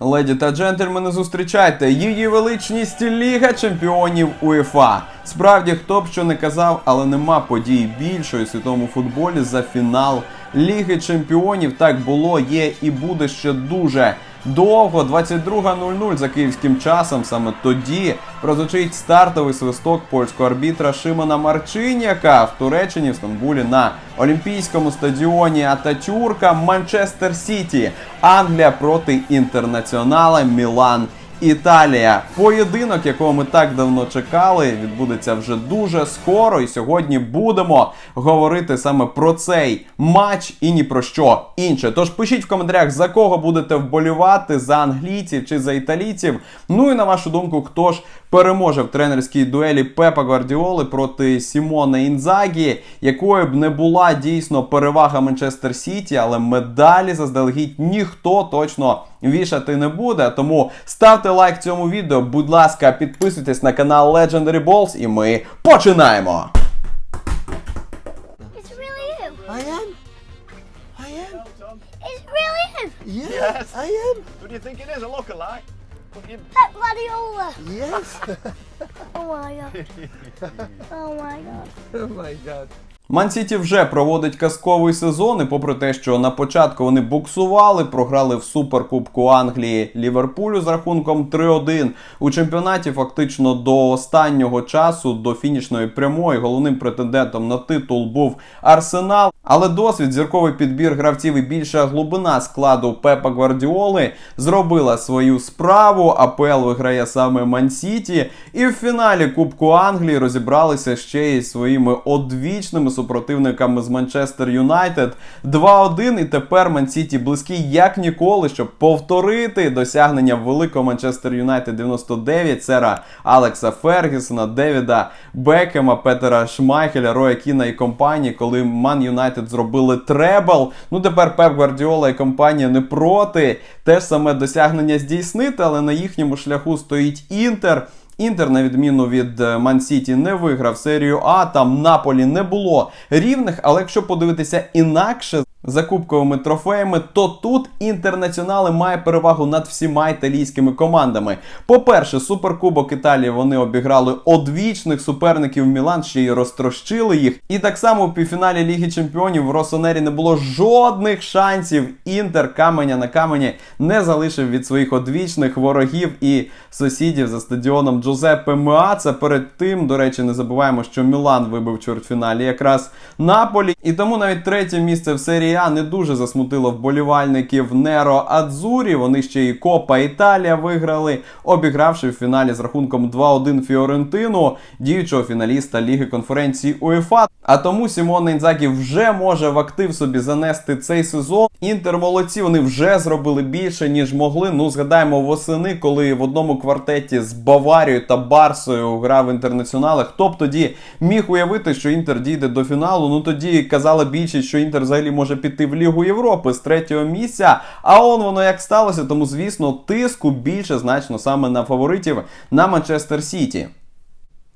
Леді та джентльмени, зустрічайте її величність Ліга Чемпіонів УЄФА. Справді, хто б що не казав, але нема подій більшої у світовому футболі за фінал Ліги Чемпіонів. Так було, є і буде ще дуже довго. 22.00 за київським часом. Саме тоді прозвучить стартовий свисток польського арбітра Шимона Марчиняка в Туреччині в Стамбулі на Олімпійському стадіоні Ататюрка Манчестер Сіті. Англія проти інтернаціонала Мілан. Італія, поєдинок, якого ми так давно чекали, відбудеться вже дуже скоро. І сьогодні будемо говорити саме про цей матч і ні про що інше. Тож пишіть в коментарях, за кого будете вболівати, за англійців чи за італійців. Ну і на вашу думку, хто ж переможе в тренерській дуелі Пепа Гвардіоли проти Сімона Інзагі, якою б не була дійсно перевага Манчестер Сіті, але медалі заздалегідь ніхто точно вішати не буде. Тому ставте лайк цьому відео, будь ласка, підписуйтесь на канал Legendary Balls і ми починаємо! It's really you. I am. I am. It's really him. Yeah, Yes. I am. Who do you think it is? A lookalike? Pep Guardiola. Yes. Oh my god. Oh my god. oh my god. Ман-Сіті вже проводить казковий сезон, і попри те, що на початку вони буксували, програли в суперкубку Англії Ліверпулю з рахунком 3-1 у чемпіонаті. Фактично до останнього часу, до фінішної прямої, головним претендентом на титул був Арсенал. Але досвід, зірковий підбір гравців і більша глибина складу Пепа Гвардіоли зробила свою справу. АПЛ виграє саме Ман-Сіті. І в фіналі Кубку Англії розібралися ще й своїми одвічними супротивниками з Манчестер Юнайтед 2-1. І тепер Ман-Сіті близький як ніколи, щоб повторити досягнення великого Манчестер Юнайтед 99 сера Алекса Фергюсона, Девіда Бекема, Петера Шмайхеля, Роя Кіна і компанії, коли Ман Юнайтед зробили требл. Ну тепер Пеп Гвардіола і компанія не проти. Теж саме досягнення здійснити, але на їхньому шляху стоїть Інтер. Інтер, на відміну від Ман Сіті, не виграв серію А. Там Наполі не було рівних. Але якщо подивитися інакше за кубковими трофеями, то тут інтернаціонали має перевагу над всіма італійськими командами. По-перше, суперкубок Італії вони обіграли одвічних суперників Мілан, ще й розтрощили їх. І так само у півфіналі Ліги Чемпіонів в Росонері не було жодних шансів. Інтер каменя на камені не залишив від своїх одвічних ворогів і сусідів за стадіоном Джузеппе Меаца. Перед тим, до речі, не забуваємо, що Мілан вибив чвертьфіналі якраз Наполі. І тому навіть третє місце в серії А не дуже засмутило вболівальників Неро Адзурі. Вони ще і Копа Італія виграли, обігравши в фіналі з рахунком 2-1 Фіорентину, діючого фіналіста Ліги конференції УЄФА. А тому Сімон Інзагі вже може в актив собі занести цей сезон. Інтер молодці, вони вже зробили більше, ніж могли. Ну, згадаємо восени, коли в одному квартеті з Баварією та Барсою грав інтернаціонали. Хто б тоді міг уявити, що Інтер дійде до фіналу? Ну тоді казала більшість, що Інтер взагалі може піти в Лігу Європи з третього місця. А он воно як сталося, тому звісно, тиску більше значно саме на фаворитів на Манчестер Сіті.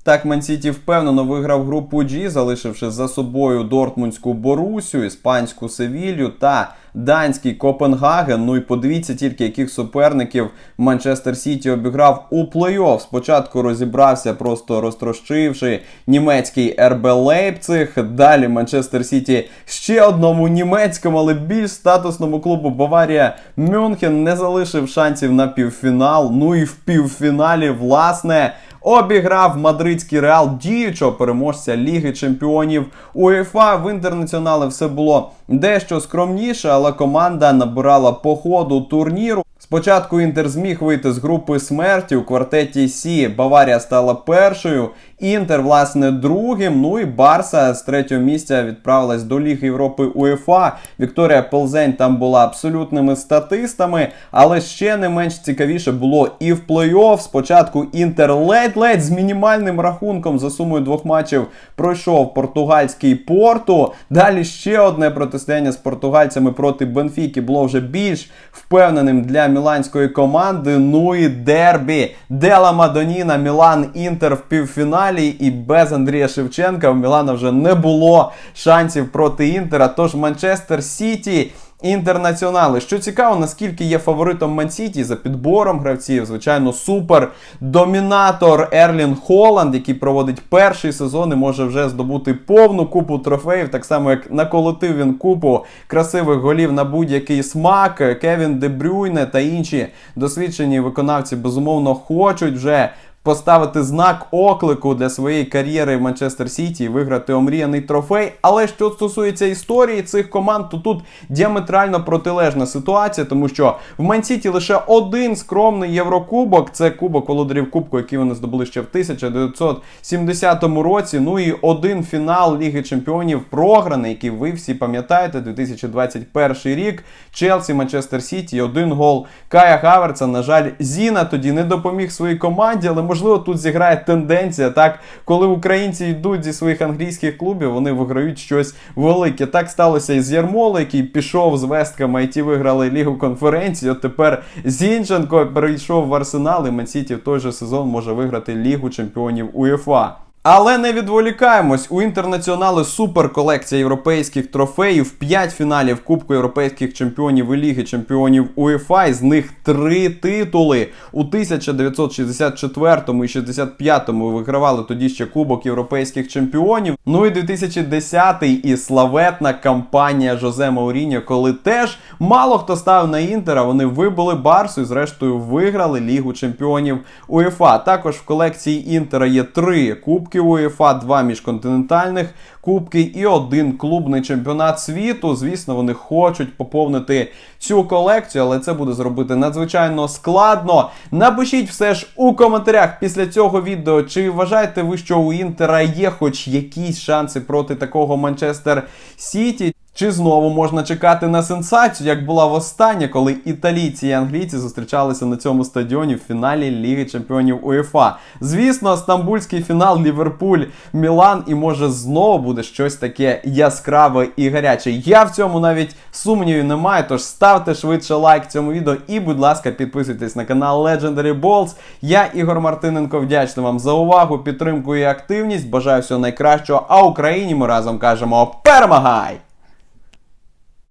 Так, Мансіті впевнено виграв групу G, залишивши за собою Дортмундську Борусю, іспанську Севілью та данський Копенгаген. Ну і подивіться тільки, яких суперників Манчестер Сіті обіграв у плей-офф. Спочатку розібрався, просто розтрощивши німецький РБ Лейпциг. Далі Манчестер Сіті ще одному німецькому, але більш статусному клубу Баварія Мюнхен не залишив шансів на півфінал. Ну і в півфіналі, власне. Обіграв мадридський реал діючого переможця Ліги Чемпіонів УЄФА. В інтернаціоналі все було дещо скромніше, але команда набирала по ходу турніру. Спочатку Інтер зміг вийти з групи смерті у квартеті Сі. Баварія стала першою. Інтер, власне, другим. Ну і Барса з третього місця відправилась до Ліги Європи УЄФА. Вікторія Ползень там була абсолютними статистами, але ще не менш цікавіше було і в плей-офф. Спочатку Інтер ледь-ледь з мінімальним рахунком за сумою двох матчів пройшов португальський порту. Далі ще одне протистояння з португальцями проти Бенфіки було вже більш впевненим для міланської команди. Ну і дербі Дела Мадоніна, Мілан Інтер в півфіналі. І без Андрія Шевченка в Мілана вже не було шансів проти Інтера. Тож Манчестер Сіті інтернаціонали. Що цікаво, наскільки є фаворитом Мансіті за підбором гравців, звичайно, супер домінатор Ерлін Холланд, який проводить перший сезон і може вже здобути повну купу трофеїв, так само як наколотив він купу красивих голів на будь-який смак. Кевін Де Брюйне та інші досвідчені виконавці безумовно хочуть вже поставити знак оклику для своєї кар'єри в Манчестер Сіті і виграти омріяний трофей. Але що стосується історії цих команд, то тут діаметрально протилежна ситуація, тому що в Мансіті лише один скромний Єврокубок. Це кубок володарів Кубку, який вони здобули ще в 1970 році. Ну і один фінал Ліги Чемпіонів програний, який ви всі пам'ятаєте, 2021 рік. Челсі, Манчестер Сіті, один гол Кая Хаверца. На жаль, Зіна тоді не допоміг своїй команді, але можливо тут зіграє тенденція. Так, коли українці йдуть зі своїх англійських клубів, вони виграють щось велике. Так сталося і з Ярмола, який пішов з Вестками, і ті виграли Лігу конференції. От тепер Зінченко перейшов в Арсенал, і Мансіті в той же сезон може виграти Лігу чемпіонів УЄФА. Але не відволікаємось. У інтернаціонали суперколекція європейських трофеїв, 5 фіналів Кубку європейських чемпіонів і Ліги чемпіонів УЄФА. Із них три титули у 1964 і 65 вигравали тоді ще Кубок європейських чемпіонів. Ну і 2010-й і славетна кампанія Жозе Мауріньо, коли теж мало хто став на інтер, а вони вибили Барсу і зрештою виграли Лігу чемпіонів УЄФА. Також в колекції Інтера є три кубки УЄФА, два міжконтинентальних кубки і один клубний чемпіонат світу. Звісно, вони хочуть поповнити цю колекцію, але це буде зробити надзвичайно складно. Напишіть все ж у коментарях після цього відео, чи вважаєте ви, що у Інтера є хоч якісь шанси проти такого Манчестер Сіті? Чи знову можна чекати на сенсацію, як була востаннє, коли італійці і англійці зустрічалися на цьому стадіоні в фіналі Ліги Чемпіонів УЄФА? Звісно, стамбульський фінал Ліверпуль, Мілан, і може знову буде щось таке яскраве і гаряче. Я в цьому навіть сумнівів не маю. Тож ставте швидше лайк цьому відео і, будь ласка, підписуйтесь на канал Legendary Balls. Я Ігор Мартиненко вдячний вам за увагу, підтримку і активність. Бажаю всього найкращого. А Україні ми разом кажемо перемагай!